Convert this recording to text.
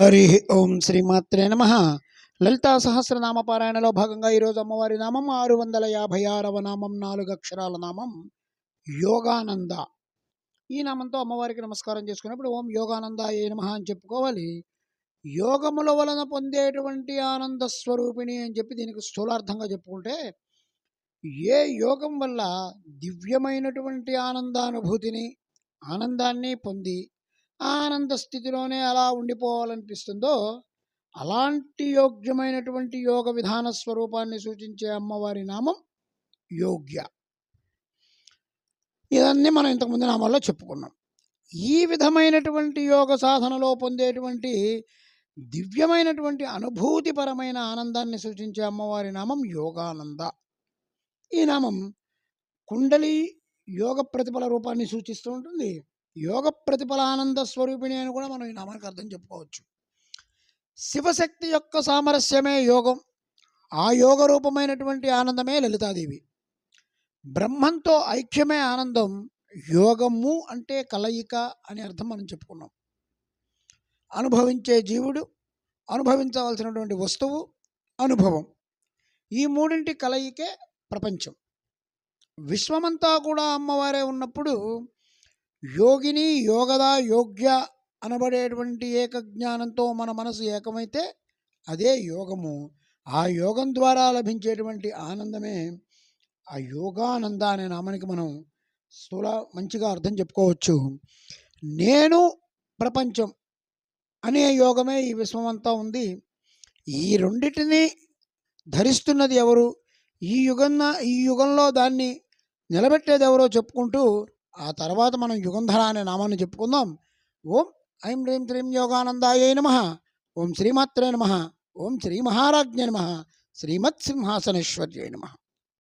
హరి ఓం శ్రీమాత్రే నమ. లలితా సహస్రనామ పారాయణలో భాగంగా ఈరోజు అమ్మవారి నామం ఆరు వందల యాభై ఆరవ నామం నాలుగు అక్షరాల నామం యోగానంద. ఈ నామంతో అమ్మవారికి నమస్కారం చేసుకున్నప్పుడు ఓం యోగానంద ఏ నమ అని చెప్పుకోవాలి. యోగముల వలన పొందేటువంటి ఆనంద స్వరూపిణి అని చెప్పి దీనికి స్థూలార్థంగా చెప్పుకుంటే ఏ యోగం వల్ల దివ్యమైనటువంటి ఆనందానుభూతిని ఆనందాన్ని పొంది ఆనంద స్థితిలోనే అలా ఉండిపోవాలనిపిస్తుందో అలాంటి యోగ్యమైనటువంటి యోగ విధాన స్వరూపాన్ని సూచించే అమ్మవారి నామం యోగ్య. ఇదన్నీ మనం ఇంతకుముందు నామాల్లో చెప్పుకున్నాం. ఈ విధమైనటువంటి యోగ సాధనలో పొందేటువంటి దివ్యమైనటువంటి అనుభూతిపరమైన ఆనందాన్ని సూచించే అమ్మవారి నామం యోగానంద. ఈ నామం కుండలి యోగ ప్రతిఫల రూపాన్ని సూచిస్తూ ఉంటుంది. యోగ ప్రతిఫల ఆనంద స్వరూపిణి అని కూడా మనం ఈ నామానికి అర్థం చెప్పుకోవచ్చు. శివశక్తి యొక్క సామరస్యమే యోగం. ఆ యోగ రూపమైనటువంటి ఆనందమే లలితాదేవి. బ్రహ్మంతో ఐక్యమే ఆనందం యోగము అంటే కలయిక అని అర్థం మనం చెప్పుకున్నాం. అనుభవించే జీవుడు అనుభవించవలసినటువంటి వస్తువు అనుభవం. ఈ మూడింటి కలయికే ప్రపంచం. విశ్వమంతా కూడా అమ్మవారే ఉన్నప్పుడు యోగిని యోగద యోగ్య అనబడేటువంటి ఏకజ్ఞానంతో మన మనసు ఏకమైతే అదే యోగము. ఆ యోగం ద్వారా లభించేటువంటి ఆనందమే ఆ యోగానంద అనే నామానికి మనం స్థూల మంచిగా అర్థం చెప్పుకోవచ్చు. నేను ప్రపంచం అనే యోగమే ఈ విశ్వమంతా ఉంది. ఈ రెండింటిని ధరిస్తున్నది ఎవరు? ఈ యుగన్న ఈ యుగంలో దాన్ని నిలబెట్టేది ఎవరో చెప్పుకుంటూ ఆ తర్వాత మనం యుగంధర అనే నామాన్ని చెప్పుకుందాం. ఓం ఐం రీం శ్రీం యోగానందాయ నమ. ఓం శ్రీమాత్రే నమ. ఓం శ్రీ మహారాజ్ఞ నమ. శ్రీమత్ సింహాసనేశ్వర్య నమ.